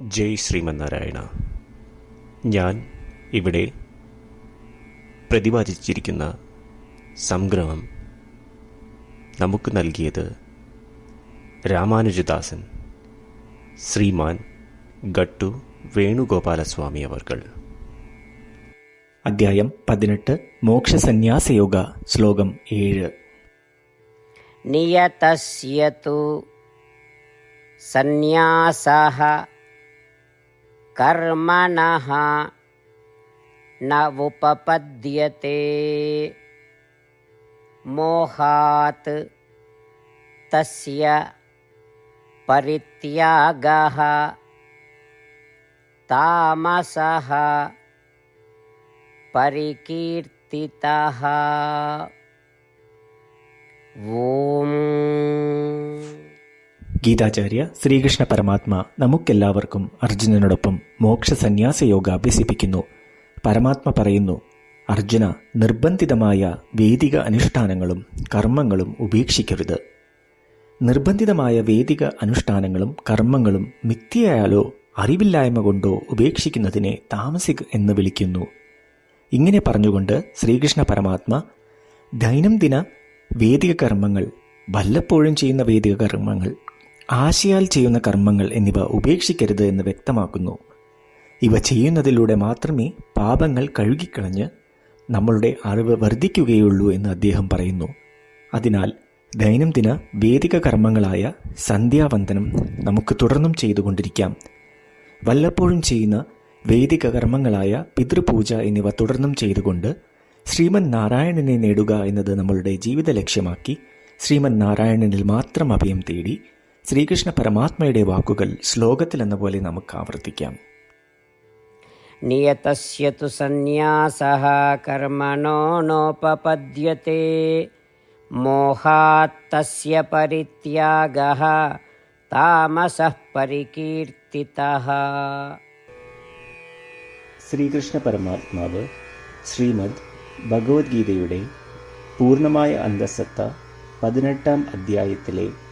ജയ് ശ്രീമന്നാരായണ. ഞാൻ ഇവിടെ പ്രതിപാദിച്ചിരിക്കുന്ന സംഗ്രഹം നമുക്ക് നൽകിയത് രാമാനുജദാസൻ ശ്രീമാൻ ഗട്ടു വേണുഗോപാലസ്വാമി അവർകൾ. അധ്യായം പതിനെട്ട് മോക്ഷസന്യാസയോഗ ശ്ലോകം ഏഴ്. നിയതസ്യതു സന്യാസ कर्मणः न उपपद्यते मोहात् तस्य परित्यागः तामसः परिकीर्तितः ഓം ഗീതാചാര്യ ശ്രീകൃഷ്ണ പരമാത്മ നമുക്കെല്ലാവർക്കും അർജുനനോടൊപ്പം മോക്ഷസന്യാസയോഗ അഭ്യസിപ്പിക്കുന്നു പരമാത്മ പറയുന്നു അർജുന നിർബന്ധിതമായ വേദിക അനുഷ്ഠാനങ്ങളും കർമ്മങ്ങളും ഉപേക്ഷിക്കരുത്. നിർബന്ധിതമായ വേദിക അനുഷ്ഠാനങ്ങളും കർമ്മങ്ങളും മിഥ്യയായാലോ അറിവില്ലായ്മ കൊണ്ടോ ഉപേക്ഷിക്കുന്നതിനെ താമസിക് എന്ന് വിളിക്കുന്നു. ഇങ്ങനെ പറഞ്ഞുകൊണ്ട് ശ്രീകൃഷ്ണ പരമാത്മ ദൈനംദിന വേദിക കർമ്മങ്ങൾ വല്ലപ്പോഴും ചെയ്യുന്ന വേദിക കർമ്മങ്ങൾ ആശയാൽ ചെയ്യുന്ന കർമ്മങ്ങൾ എന്നിവ ഉപേക്ഷിക്കരുത് എന്ന് വ്യക്തമാക്കുന്നു. ഇവ ചെയ്യുന്നതിലൂടെ മാത്രമേ പാപങ്ങൾ കഴുകിക്കളഞ്ഞ് നമ്മളുടെ അറിവ് വർദ്ധിക്കുകയുള്ളൂ എന്ന് അദ്ദേഹം പറയുന്നു. അതിനാൽ ദൈനംദിന വേദിക കർമ്മങ്ങളായ സന്ധ്യാവന്ദനം നമുക്ക് തുടർന്നും ചെയ്തുകൊണ്ടിരിക്കാം. വല്ലപ്പോഴും ചെയ്യുന്ന വേദിക കർമ്മങ്ങളായ പിതൃപൂജ എന്നിവ തുടർന്നും ചെയ്തുകൊണ്ട് ശ്രീമൻ നാരായണനെ നേടുക എന്നത് നമ്മളുടെ ജീവിത ലക്ഷ്യമാക്കി ശ്രീമൻ നാരായണനിൽ മാത്രം അഭയം തേടി ശ്രീകൃഷ്ണ പരമാത്മയുടെ വാക്കുകൾ ശ്ലോകത്തിലെന്ന പോലെ നമുക്ക് ആവർത്തിക്കാം. നിയതസ്യതു സന്യാസഹ സന്യാസഃ കർമ്മണോ നോപപദ്യത്തെ. മോഹാത് തസ്യ പരിത്യാഗഃ താമസഃ പരികീർത്തിതഃ. ശ്രീകൃഷ്ണ പരമാത്മാവ് ശ്രീമദ് ഭഗവത്ഗീതയുടെ പൂർണമായ അന്തസത്ത പതിനെട്ടാം അധ്യായത്തിലെ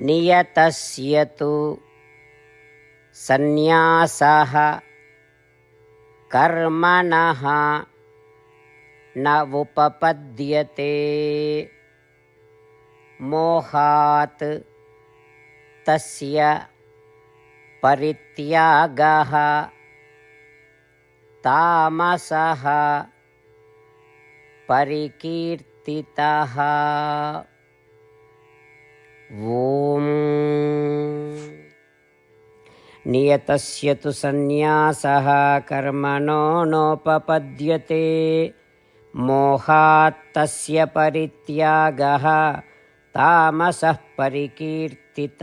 नियतस्य तु सन्न्यासः कर्मणः न उपपद्यते। मोहात् तस्य परित्यागः। तामसः परिकीर्तितः నియతస్య తు సన్యాస కర్మణో నోపపద్యతే మోహాత్తస్య పరిత్యాగ తామస పరికీర్తిత